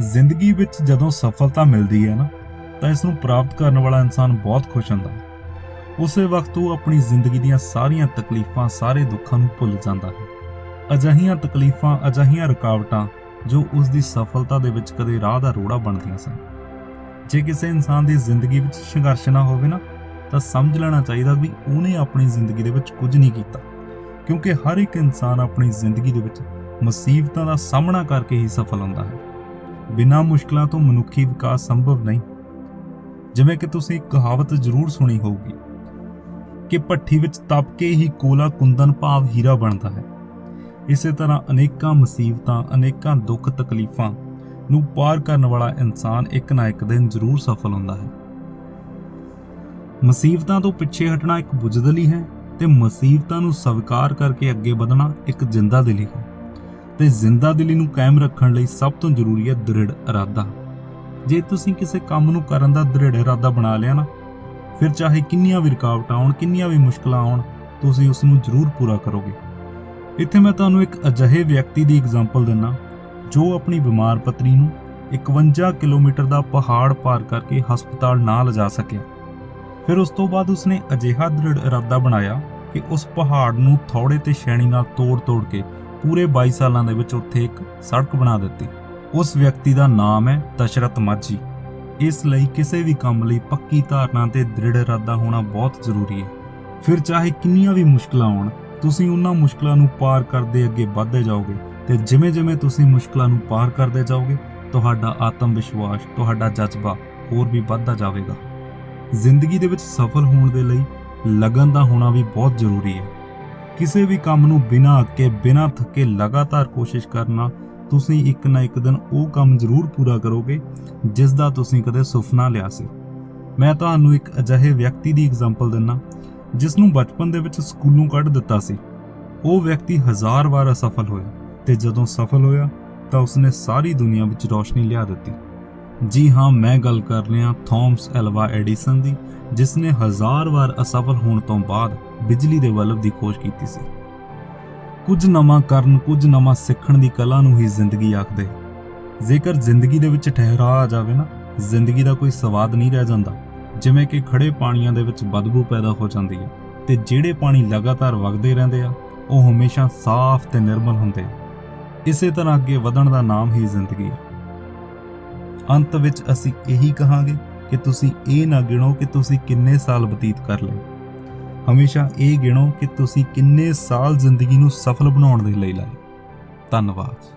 ਜ਼ਿੰਦਗੀ ਵਿੱਚ ਜਦੋਂ ਸਫਲਤਾ ਮਿਲਦੀ ਹੈ ਨਾ, ਤਾਂ ਇਸ ਨੂੰ ਪ੍ਰਾਪਤ ਕਰਨ ਵਾਲਾ ਇਨਸਾਨ ਬਹੁਤ ਖੁਸ਼ ਹੁੰਦਾ ਹੈ। ਉਸੇ ਵਕਤ ਉਹ ਆਪਣੀ ਜ਼ਿੰਦਗੀ ਦੀਆਂ ਸਾਰੀਆਂ ਤਕਲੀਫਾਂ, ਸਾਰੇ ਦੁੱਖਾਂ ਨੂੰ ਭੁੱਲ ਜਾਂਦਾ ਹੈ। ਅਜਿਹੀਆਂ ਤਕਲੀਫਾਂ, ਅਜਿਹੀਆਂ ਰੁਕਾਵਟਾਂ ਜੋ ਉਸ ਦੀ ਸਫਲਤਾ ਦੇ ਵਿੱਚ ਕਦੇ ਰਾਹ ਦਾ ਰੋੜਾ ਬਣਦੀਆਂ ਸਨ। ਜੇ ਕਿਸੇ ਇਨਸਾਨ ਦੀ ਜ਼ਿੰਦਗੀ ਵਿੱਚ ਸੰਘਰਸ਼ ਨਾ ਹੋਵੇ ਨਾ, ਤਾਂ ਸਮਝ ਲੈਣਾ ਚਾਹੀਦਾ ਵੀ ਉਹਨੇ ਆਪਣੀ ਜ਼ਿੰਦਗੀ ਦੇ ਵਿੱਚ ਕੁਝ ਨਹੀਂ ਕੀਤਾ। ਕਿਉਂਕਿ ਹਰ ਇੱਕ ਇਨਸਾਨ ਆਪਣੀ ਜ਼ਿੰਦਗੀ ਦੇ ਵਿੱਚ ਮੁਸੀਬਤਾਂ ਦਾ ਸਾਹਮਣਾ ਕਰਕੇ ਹੀ ਸਫਲ ਹੁੰਦਾ ਹੈ। ਬਿਨਾਂ ਮੁਸ਼ਕਲਾਂ ਤੋਂ ਮਨੁੱਖੀ ਵਿਕਾਸ ਸੰਭਵ ਨਹੀਂ। ਜਿਵੇਂ ਕਿ ਤੁਸੀਂ ਕਹਾਵਤ ਜ਼ਰੂਰ ਸੁਣੀ ਹੋਊਗੀ ਕਿ ਭੱਠੀ ਵਿੱਚ ਤਪ ਕੇ ਹੀ ਕੋਲਾ ਕੁੰਦਨ ਭਾਵ ਹੀਰਾ ਬਣਦਾ ਹੈ। ਇਸੇ ਤਰ੍ਹਾਂ ਅਨੇਕਾਂ ਮੁਸੀਬਤਾਂ, ਅਨੇਕਾਂ ਦੁੱਖ ਤਕਲੀਫਾਂ ਨੂੰ ਪਾਰ ਕਰਨ ਵਾਲਾ ਇਨਸਾਨ ਇੱਕ ਨਾ ਇੱਕ ਦਿਨ ਜ਼ਰੂਰ ਸਫਲ ਹੁੰਦਾ ਹੈ। ਮੁਸੀਬਤਾਂ ਤੋਂ ਪਿੱਛੇ ਹਟਣਾ ਇੱਕ ਬੁਝਦਲੀ ਹੈ ਤੇ ਮੁਸੀਬਤਾਂ ਨੂੰ ਸਵੀਕਾਰ ਕਰਕੇ ਅੱਗੇ ਵਧਣਾ ਇੱਕ ਜਿੰਦਾ ਦਿਲੀ ਹੈ। ਤੇ ਜ਼ਿੰਦਾ ਦਿਲੀ ਨੂੰ ਕਾਇਮ ਰੱਖਣ ਲਈ ਸਭ ਤੋਂ ਜ਼ਰੂਰੀ ਹੈ ਦ੍ਰਿੜ ਇਰਾਦਾ। ਜੇ ਤੁਸੀਂ ਕਿਸੇ ਕੰਮ ਨੂੰ ਕਰਨ ਦਾ ਦ੍ਰਿੜ ਇਰਾਦਾ ਬਣਾ ਲਿਆ ਨਾ, ਫਿਰ ਚਾਹੇ ਕਿੰਨੀਆਂ ਵੀ ਰੁਕਾਵਟਾਂ ਆਉਣ ਕਿੰਨੀਆਂ ਵੀ ਮੁਸ਼ਕਲਾਂ ਆਉਣ ਤੁਸੀਂ ਉਸ ਨੂੰ ਜ਼ਰੂਰ ਪੂਰਾ ਕਰੋਗੇ। ਇੱਥੇ ਮੈਂ ਤੁਹਾਨੂੰ ਇੱਕ ਅਜਿਹੇ ਵਿਅਕਤੀ ਦੀ ਐਗਜ਼ਾਮਪਲ ਦਿੰਨਾ ਜੋ ਆਪਣੀ ਬਿਮਾਰ ਪਤਨੀ ਨੂੰ 51 ਕਿਲੋਮੀਟਰ ਦਾ ਪਹਾੜ ਪਾਰ ਕਰਕੇ ਹਸਪਤਾਲ ਨਾ ਲਿਜਾ ਸਕਿਆ। ਫਿਰ ਉਸ ਤੋਂ ਬਾਅਦ ਉਸਨੇ ਅਜਿਹਾ ਦ੍ਰਿੜ ਇਰਾਦਾ ਬਣਾਇਆ ਕਿ ਉਸ ਪਹਾੜ ਨੂੰ ਥੌੜੇ ਤੇ ਸ਼ੈਣੀ ਨਾਲ ਤੋੜ-ਤੋੜ ਕੇ ਪੂਰੇ 22 ਸਾਲਾਂ ਦੇ ਵਿੱਚ ਉੱਥੇ ਇੱਕ ਸੜਕ ਬਣਾ ਦਿੱਤੀ। ਉਸ ਵਿਅਕਤੀ ਦਾ ਨਾਮ ਹੈ ਦਸ਼ਰਤ ਮਾਝੀ। ਇਸ ਲਈ ਕਿਸੇ ਵੀ ਕੰਮ ਲਈ ਪੱਕੀ ਧਾਰਨਾ ਤੇ ਦ੍ਰਿੜ ਇਰਾਦਾ ਹੋਣਾ ਬਹੁਤ ਜ਼ਰੂਰੀ ਹੈ। ਫਿਰ ਚਾਹੇ ਕਿੰਨੀਆਂ ਵੀ ਮੁਸ਼ਕਲਾਂ ਆਉਣ ਤੁਸੀਂ ਉਹਨਾਂ ਮੁਸ਼ਕਲਾਂ ਨੂੰ ਪਾਰ ਕਰਦੇ ਅੱਗੇ ਵਧਦੇ ਜਾਓਗੇ ਤੇ ਜਿਵੇਂ-ਜਿਵੇਂ ਤੁਸੀਂ ਮੁਸ਼ਕਲਾਂ ਨੂੰ ਪਾਰ ਕਰਦੇ ਜਾਓਗੇ, ਤੁਹਾਡਾ ਆਤਮ ਵਿਸ਼ਵਾਸ ਤੁਹਾਡਾ ਜਜ਼ਬਾ ਹੋਰ ਵੀ ਵੱਧਦਾ ਜਾਵੇਗਾ। ਜ਼ਿੰਦਗੀ ਦੇ ਵਿੱਚ ਸਫਲ ਹੋਣ ਦੇ ਲਈ ਲਗਨ ਦਾ ਹੋਣਾ ਵੀ ਬਹੁਤ ਜ਼ਰੂਰੀ ਹੈ। ਕਿਸੇ ਵੀ ਕੰਮ ਨੂੰ ਬਿਨਾਂ ਅੱਕੇ ਬਿਨਾਂ ਥੱਕੇ ਲਗਾਤਾਰ ਕੋਸ਼ਿਸ਼ ਕਰਨਾ, ਤੁਸੀਂ ਇੱਕ ਨਾ ਇੱਕ ਦਿਨ ਉਹ ਕੰਮ ਜ਼ਰੂਰ ਪੂਰਾ ਕਰੋਗੇ, ਜਿਸ ਦਾ ਤੁਸੀਂ ਕਦੇ ਸੁਪਨਾ ਲਿਆ ਸੀ। ਮੈਂ ਤੁਹਾਨੂੰ ਇੱਕ ਅਜਿਹੇ ਵਿਅਕਤੀ ਦੀ ਐਗਜ਼ਾਮਪਲ ਦਿੰਨਾ, ਜਿਸ ਨੂੰ ਬਚਪਨ ਦੇ ਵਿੱਚ ਸਕੂਲੋਂ ਕੱਢ ਦਿੱਤਾ ਸੀ। ਉਹ ਵਿਅਕਤੀ ਹਜ਼ਾਰ ਵਾਰ ਅਸਫਲ ਹੋਇਆ ਤੇ ਜਦੋਂ ਸਫਲ ਹੋਇਆ, ਤਾਂ ਉਸਨੇ ਸਾਰੀ ਦੁਨੀਆ ਵਿੱਚ ਰੋਸ਼ਨੀ ਲਿਆ ਦਿੱਤੀ। ਜੀ ਹਾਂ, ਮੈਂ ਗੱਲ ਕਰ ਰਿਹਾ ਥਾਮਸ ਐਲਵਾ ਐਡੀਸਨ ਦੀ ਜਿਸ ਨੇ ਹਜ਼ਾਰ ਵਾਰ ਅਸਫਲ ਹੋਣ ਤੋਂ ਬਾਅਦ ਬਿਜਲੀ ਦੇ ਬਲਬ ਦੀ ਖੋਜ ਕੀਤੀ ਸੀ। ਕੁਝ ਨਵਾਂ ਕਰਨ, ਕੁਝ ਨਵਾਂ ਸਿੱਖਣ ਦੀ ਕਲਾ ਨੂੰ ਹੀ ਜ਼ਿੰਦਗੀ ਆਖਦੇ। ਜੇਕਰ ਜ਼ਿੰਦਗੀ ਦੇ ਵਿੱਚ ਠਹਿਰਾਅ ਆ ਜਾਵੇ ਨਾ, ਜ਼ਿੰਦਗੀ ਦਾ ਕੋਈ ਸਵਾਦ ਨਹੀਂ ਰਹਿ ਜਾਂਦਾ। ਜਿਵੇਂ ਕਿ ਖੜੇ ਪਾਣੀਆਂ ਦੇ ਵਿੱਚ ਬਦਬੂ ਪੈਦਾ ਹੋ ਜਾਂਦੀ ਹੈ ਤੇ ਜਿਹੜੇ ਪਾਣੀ ਲਗਾਤਾਰ ਵਗਦੇ ਰਹਿੰਦੇ ਆ, ਉਹ ਹਮੇਸ਼ਾ ਸਾਫ਼ ਤੇ ਨਿਰਮਲ ਹੁੰਦੇ ਆ। ਇਸੇ ਤਰ੍ਹਾਂ ਅੱਗੇ ਵਧਣ ਦਾ ਨਾਮ ਹੀ ਜ਼ਿੰਦਗੀ ਹੈ। ਅੰਤ ਵਿੱਚ ਅਸੀਂ ਇਹੀ ਕਹਾਂਗੇ ਕਿ ਤੁਸੀਂ ਇਹ ਨਾ ਗਿਣੋ ਕਿ ਤੁਸੀਂ ਕਿੰਨੇ ਸਾਲ ਬਤੀਤ ਕਰ ਲਏ। ਹਮੇਸ਼ਾ ਇਹ ਗਿਣੋ ਕਿ ਤੁਸੀਂ ਕਿੰਨੇ ਸਾਲ ਜ਼ਿੰਦਗੀ ਨੂੰ ਸਫਲ ਬਣਾਉਣ ਦੇ ਲਈ ਲਾਏ। ਧੰਨਵਾਦ।